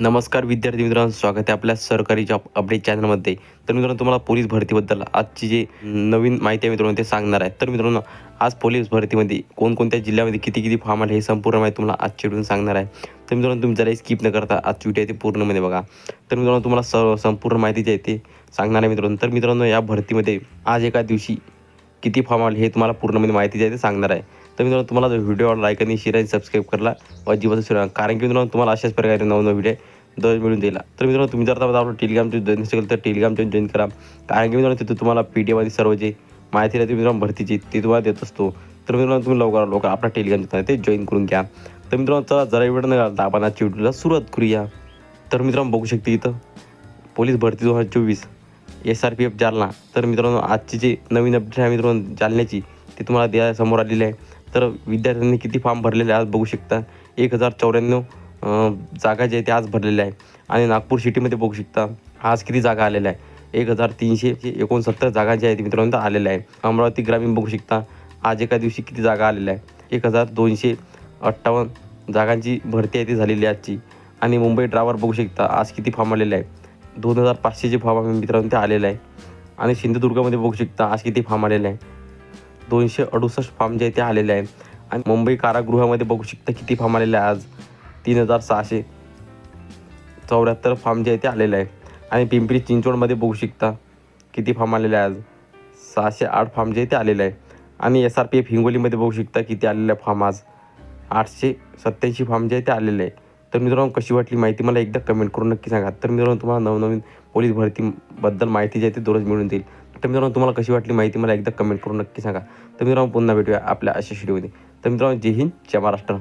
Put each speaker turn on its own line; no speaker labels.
नमस्कार विद्यार्थी मित्रांनो स्वागत आहे आपल्या सरकारी जॉब अपडेट चॅनलमध्ये तर मित्रांनो तुम्हाला पोलीस भरतीबद्दल आजची जे नवीन माहिती आहे मित्रांनो ते सांगणार आहे. तर मित्रांनो आज पोलीस भरतीमध्ये कोणकोणत्या जिल्ह्यामध्ये किती किती फॉर्म आले हे संपूर्ण माहिती तुम्हाला आजच्या व्हिडिओ सांगणार आहे. तर मित्रांनो तुम्ही जरा स्किप न करता आजची व्हिडिओ आहे ते पूर्णमध्ये बघा. तर मित्रांनो तुम्हाला स संपूर्ण माहिती जी आहे ते सांगणार आहे मित्रांनो. तर मित्रांनो या भरतीमध्ये आज एका दिवशी किती फॉर्म आले हे तुम्हाला पूर्णमध्ये माहिती जी आहे ते सांगणार आहे. तर मित्रांनो तुम्हाला व्हिडिओ लाईक आणि शेअर आणि सबस्क्राईब करायला अजिबात विसरू कारण की मित्रांनो तुम्हाला अशाच प्रकारे नवनवीन व्हिडिओ दर मिळून दिला तर मित्रांनो तुम्ही जर आता आपलं टेलिग्रामचे जॉईन असेल तर टेलिग्राम जॉईन करा. कारण की मित्रांनो तिथं तुम्हाला पी डी एमध्ये सर्व जे माहिती राहते मित्रांनो भरतीची ते तुम्हाला देत असतो. तर मित्रांनो तुम्ही लवकर लवकर आपला टेलिग्राम जे ते जॉईन करून घ्या. तर मित्रांनो चला जरा वेळ न घालता आपण आजच्या व्हिडिओला सुरुवात करूया. तर मित्रांनो बघू शकते इथं पोलीस भरती दोन हजार चोवीस S R P F Jalna. तर मित्रांनो आजची जे नवीन अपडेट आहे मित्रांनो जालन्याची ती तुम्हाला द्या समोर आलेली आहे. तर विद्यार्थ्यांनी किती फॉर्म भरलेले आहे आज बघू शकता. एक हजार चौऱ्याण्णव जागा जे आहे ते आज भरलेल्या आहे. आणि नागपूर सिटीमध्ये बघू शकता आज किती जागा आलेल्या आहे एक हजार तीनशे एकोणसत्तर जागा ज्या आहेत मित्रांनो आलेल्या आहे अमरावती ग्रामीण बघू शकता आज एका दिवशी किती जागा आलेल्या आहे एक हजार दोनशे अठ्ठावन्न जागांची भरती आहे ती झालेली आहे आजची. आणि मुंबई ड्रायव्हर बघू शकता आज किती फॉर्म आलेला आहे दोन हजार पाचशेचे फॉर्म मित्रांनो ते आलेला आहे आणि सिंधुदुर्गामध्ये बघू शकता आज किती फॉर्म आलेला आहे दोनशे अडुसष्ट फार्म जे आहे ते आलेले आहे आणि मुंबई कारागृहामध्ये बघू शकता किती फार्म आलेले आहे आज. तीन हजार सहाशे चौऱ्याहत्तर फार्म जे आहे ते आलेले आहे आणि पिंपरी चिंचवडमध्ये बघू शकता किती फार्म आलेले आहे आज. सहाशे आठ फार्म जे आहे ते आलेले आहे आणि एस आर पी एफ हिंगोलीमध्ये बघू शकता किती आलेले आहे फार्म आज. आठशे सत्याऐंशी फार्म जे आहे ते आलेले आहे तर मित्रांनो कशी वाटली माहिती मला एकदा कमेंट करून नक्की सांगा. तर मित्रांनो तुम्हाला नवनवीन पोलीस भरतीबद्दल माहिती जी आहे ती दररोज मिळून देईल तर मित्रांनो तुम्हाला कशी वाटली माहिती मला एकदा कमेंट करून नक्की सांगा. तर मित्रांनो पुन्हा भेटूया आपल्या अशा व्हिडिओमध्ये तर मित्रांनो जय हिंद जय महाराष्ट्र.